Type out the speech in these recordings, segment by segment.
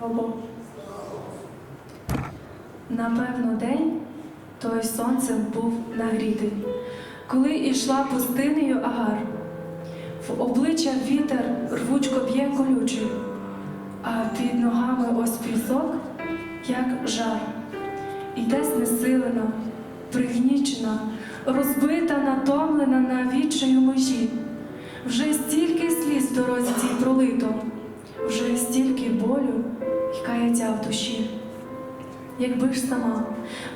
Богу. Напевно, день той сонцем був нагрітий, коли ішла пустинею Агар. В обличчя вітер рвучко б'є колючий, а під ногами ось пісок, як жар. Іде знесилена, пригнічена, розбита, натомлена на відчаю межі. Вже стільки сліз в дорозі цій пролито, вже стільки болю й каяття в душі. Якби ж сама,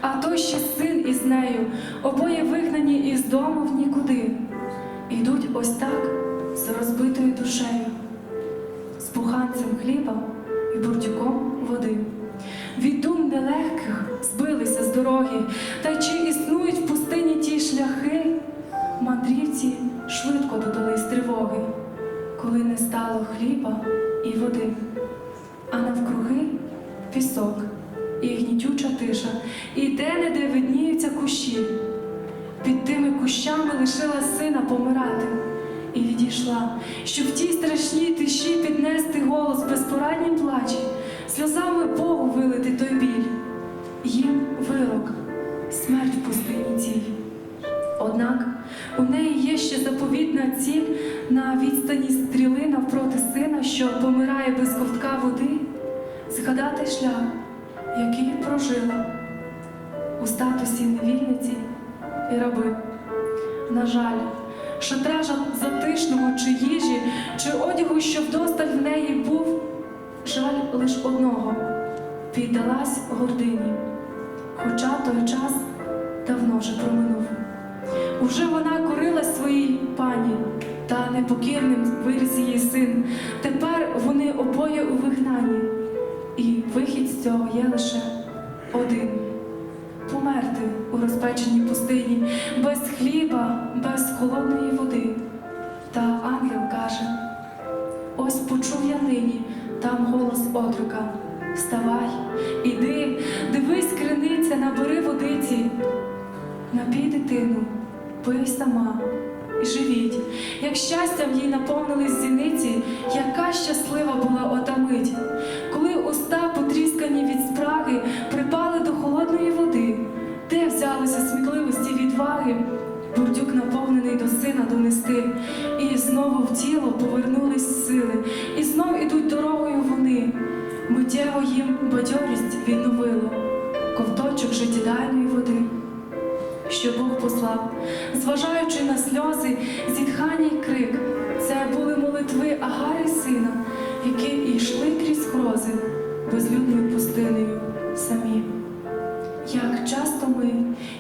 а той ще син із нею, обоє вигнані із дому в нікуди, ідуть ось так з розбитою душею, з буханцем хліба і бурдюком води. Від дум нелегких збилися з дороги, та й чи існують в пустині ті шляхи, тиша, і де-не-де видніються кущі. Під тими кущами лишила сина помирати і відійшла, щоб в тій страшній тиші піднести голос безпораднім плачі, сльозами Богу вилити той біль. Їм вирок, смерть в пустині цій. Однак у неї є ще заповітна ціль на відстані стріли навпроти сина, що помирає без ковтка води, згадати шлях, який прожила у статусі невільниці і раби. На жаль, шатра жа- затишного чи їжі, чи одягу, що вдосталь в неї був, жаль лиш одного піддалась гордині, хоча той час давно вже проминув. Уже вона корилась своїй пані, та непокірним виріс її син. Цього є лише один померти у розпеченій пустині, без хліба, без холодної води. Та ангел каже: ось почув я нині там голос отрука. Вставай, іди, дивись, криниця, набери водиці. Напій дитину, пий сама і живіть, як щастям їй наповнились бурдюк наповнений до сина донести, і знову в тіло повернулись сили, і знов ідуть дорогою вони. Миттєво їм бадьорість відновило, ковточок життєдайної води що Бог послав, зважаючи на сльози, зітхання й крик, це були молитви Агари сина, які йшли крізь грози безлюдною пустинею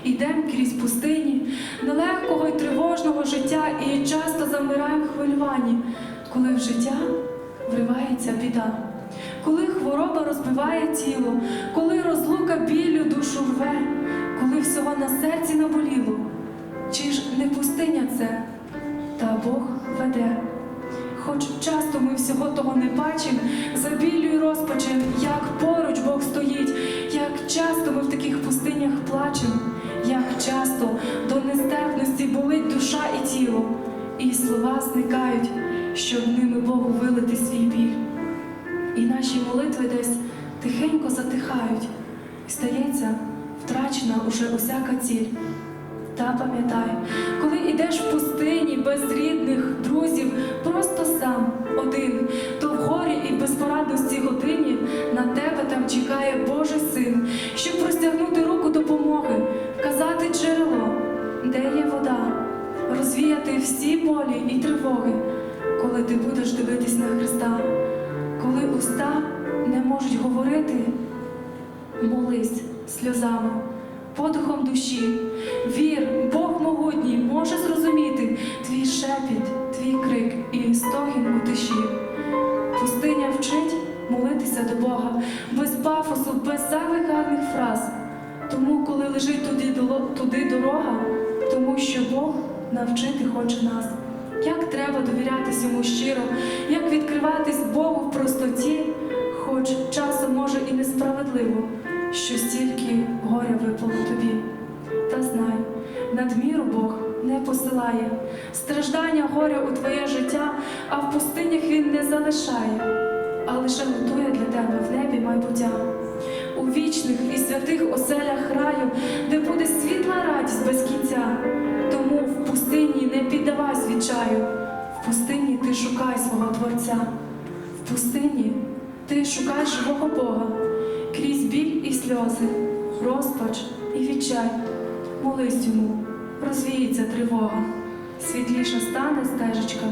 ми йдемо крізь пустині нелегкого й тривожного життя і часто замираємо хвилюванні, коли в життя вривається біда, коли хвороба розбиває тіло, коли розлука білю душу рве, коли всього на серці наболіло, чи ж не пустиня це, та Бог веде. Хоч часто ми всього того не бачимо, за слова зникають, щоб ними Богу вилити свій біль. І наші молитви десь тихенько затихають, і стається втрачена уже усяка ціль. Та пам'ятай, коли йдеш в пустині без рідних, друзів, просто сам один, то в горі і безпорадності годині на тебе там чекає Божий син, щоб простягнути руку розвіяти всі болі і тривоги, коли ти будеш дивитись на Христа, коли уста не можуть говорити, молись сльозами, подихом душі. Вір, Бог могутній може зрозуміти твій шепіт, твій крик і стогін у тиші. Пустиня вчить молитися до Бога без пафосу, без зайвих гарних фраз. Тому, коли лежить туди, туди дорога, тому що Бог навчити хоче нас. Як треба довірятись йому щиро, як відкриватись Богу в простоті, хоч часом може і несправедливо, що стільки горя випало тобі. Та знай, надміру Бог не посилає, страждання горя у твоє життя, а в пустинях він не залишає, а лише готує для тебе в небі майбуття. У вічних і святих оселях раю, де буде світла радість без кінця. Піддавайся в пустині ти шукай свого Творця, в пустині ти шукай живого Бога, крізь біль і сльози, розпач і відчай. Молись йому, розвіється тривога, світліша стане стежечка,